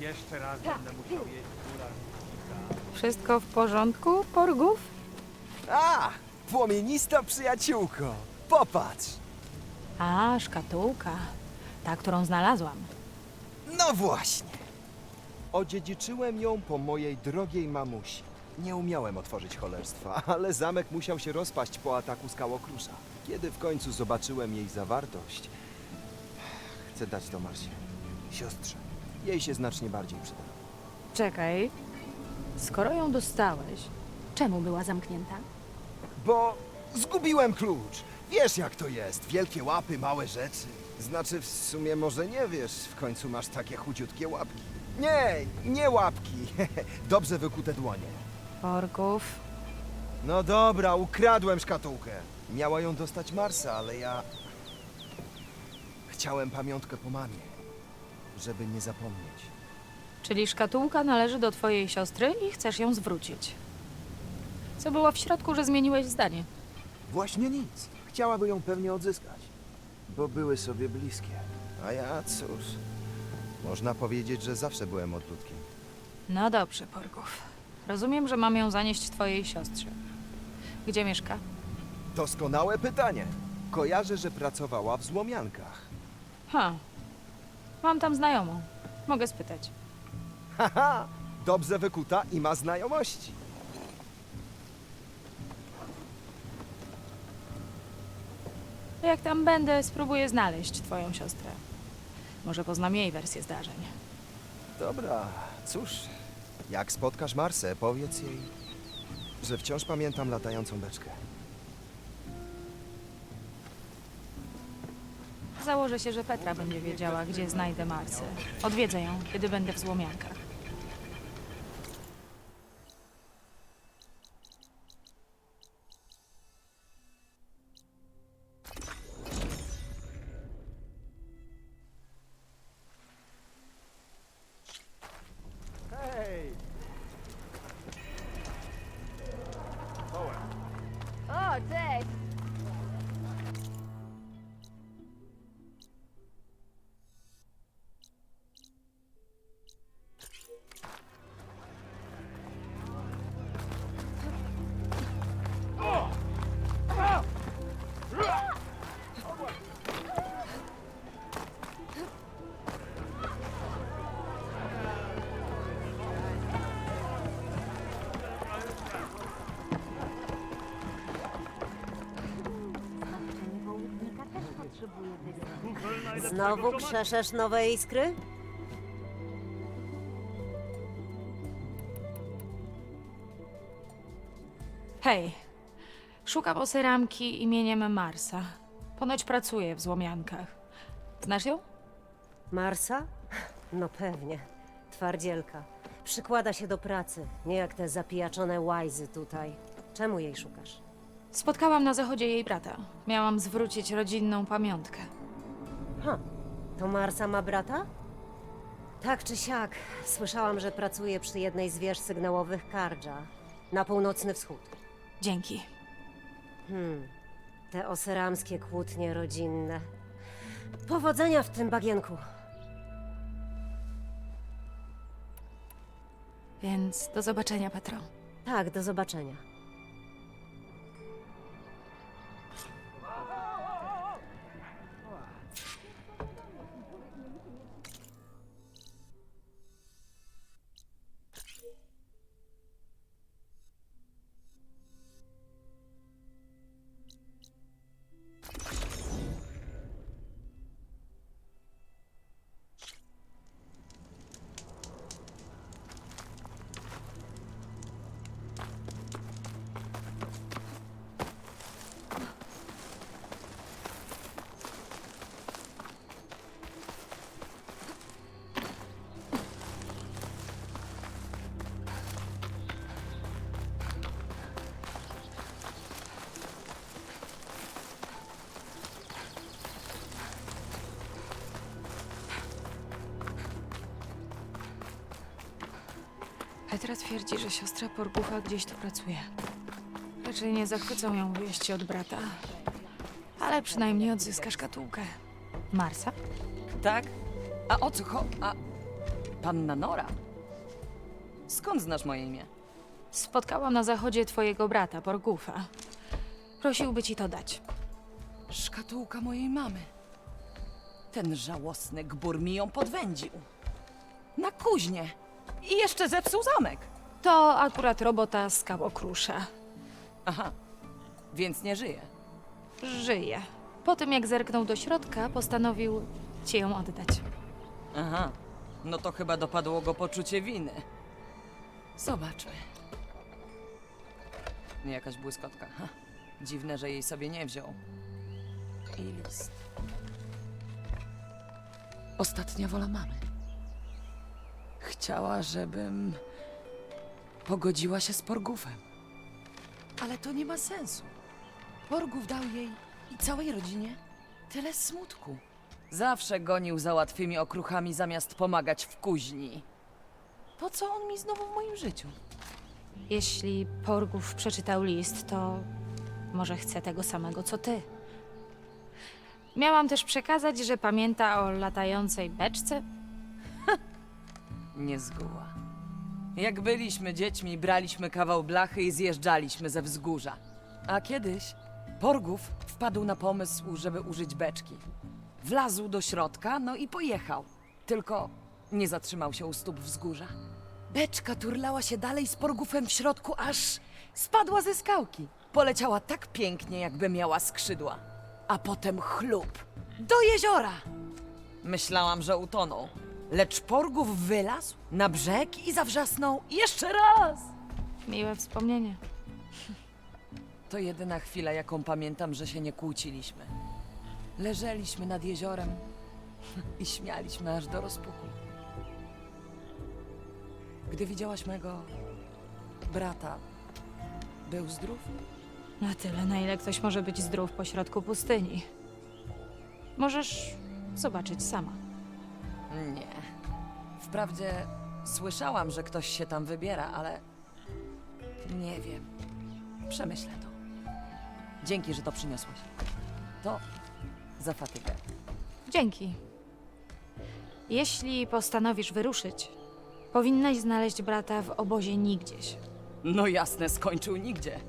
Jeszcze raz będę musiał jeść górach. Wszystko w porządku, Porgów? A, płomienista przyjaciółko. Popatrz. A, szkatułka. Ta, którą znalazłam. No właśnie. Odziedziczyłem ją po mojej drogiej mamusi. Nie umiałem otworzyć cholerstwa, ale zamek musiał się rozpaść po ataku skałokrasza. Kiedy w końcu zobaczyłem jej zawartość, chcę dać to Marsie, siostrze. Jej się znacznie bardziej przyda. Czekaj. Skoro ją dostałeś, czemu była zamknięta? Bo zgubiłem klucz. Wiesz jak to jest. Wielkie łapy, małe rzeczy. Znaczy w sumie może nie wiesz, w końcu masz takie chudziutkie łapki. Nie, nie łapki. Dobrze wykute dłonie. Porgów. No dobra, ukradłem szkatułkę. Miała ją dostać Marsa, ale ja... Chciałem pamiątkę po mamie, żeby nie zapomnieć. Czyli szkatułka należy do twojej siostry i chcesz ją zwrócić. Co było w środku, że zmieniłeś zdanie? Właśnie nic. Chciałaby ją pewnie odzyskać, bo były sobie bliskie. A ja cóż, można powiedzieć, że zawsze byłem odludkiem. No dobrze, Porgów. Rozumiem, że mam ją zanieść twojej siostrze. Gdzie mieszka? Doskonałe pytanie. Kojarzę, że pracowała w złomiankach. Ha. Mam tam znajomą. Mogę spytać. Haha, dobrze wykuta i ma znajomości. Jak tam będę, spróbuję znaleźć twoją siostrę. Może poznam jej wersję zdarzeń. Dobra, cóż, jak spotkasz Marsę, powiedz jej, że wciąż pamiętam latającą beczkę. Założę się, że Petra będzie wiedziała, gdzie znajdę Marsę. Odwiedzę ją, kiedy będę w złomiankach. Znowu krzeszesz nowe iskry? Hej, szukam oseramki imieniem Marsa. Ponoć pracuje w złomiankach. Znasz ją? Marsa? No pewnie. Twardzielka. Przykłada się do pracy, nie jak te zapijaczone łajzy tutaj. Czemu jej szukasz? Spotkałam na zachodzie jej brata. Miałam zwrócić rodzinną pamiątkę. To Marsa ma brata? Tak czy siak, słyszałam, że pracuje przy jednej z wież sygnałowych Kardża, na północny wschód. Dzięki. Hmm, te oseramskie kłótnie rodzinne. Powodzenia w tym bagienku. Więc do zobaczenia, Petro. Tak, do zobaczenia. Petra twierdzi, że siostra Porgufa gdzieś tu pracuje. Raczej nie zachwycą ją wieści od brata. Ale przynajmniej odzyska szkatułkę. Marsa? Tak? A o co cho... A... Panna Nora? Skąd znasz moje imię? Spotkałam na zachodzie twojego brata, Borgufa. Prosiłby ci to dać. Szkatułka mojej mamy. Ten żałosny gbur mi ją podwędził. Na kuźnie. I jeszcze zepsuł zamek. To akurat robota skałokrusza. Aha, więc nie żyje. Żyje. Po tym, jak zerknął do środka, postanowił ci ją oddać. Aha, no to chyba dopadło go poczucie winy. Zobaczmy. Nie jakaś błyskotka. Ha. Dziwne, że jej sobie nie wziął. I list. Ostatnia wola mamy. Chciała, żebym pogodziła się z Porgufem. Ale to nie ma sensu. Porgów dał jej i całej rodzinie tyle smutku. Zawsze gonił za łatwymi okruchami zamiast pomagać w kuźni. Po co on mi znowu w moim życiu? Jeśli Porgów przeczytał list, to może chce tego samego co ty. Miałam też przekazać, że pamięta o latającej beczce. Nie zgoła. Jak byliśmy dziećmi, braliśmy kawał blachy i zjeżdżaliśmy ze wzgórza. A kiedyś Porgów wpadł na pomysł, żeby użyć beczki. Wlazł do środka, no i pojechał. Tylko nie zatrzymał się u stóp wzgórza. Beczka turlała się dalej z Porgufem w środku, aż spadła ze skałki. Poleciała tak pięknie, jakby miała skrzydła. A potem chlup. Do jeziora! Myślałam, że utonął. Lecz Porgów wylazł na brzeg i zawrzasnął jeszcze raz. Miłe wspomnienie. To jedyna chwila, jaką pamiętam, że się nie kłóciliśmy. Leżeliśmy nad jeziorem i śmialiśmy aż do rozpuku. Gdy widziałaś mego brata, był zdrów? Na tyle, na ile ktoś może być zdrów pośrodku pustyni. Możesz zobaczyć sama. Nie. Wprawdzie słyszałam, że ktoś się tam wybiera, ale nie wiem. Przemyślę to. Dzięki, że to przyniosłeś. To za fatygę. Dzięki. Jeśli postanowisz wyruszyć, powinnaś znaleźć brata w obozie nigdzieś. No jasne, skończył nigdzie.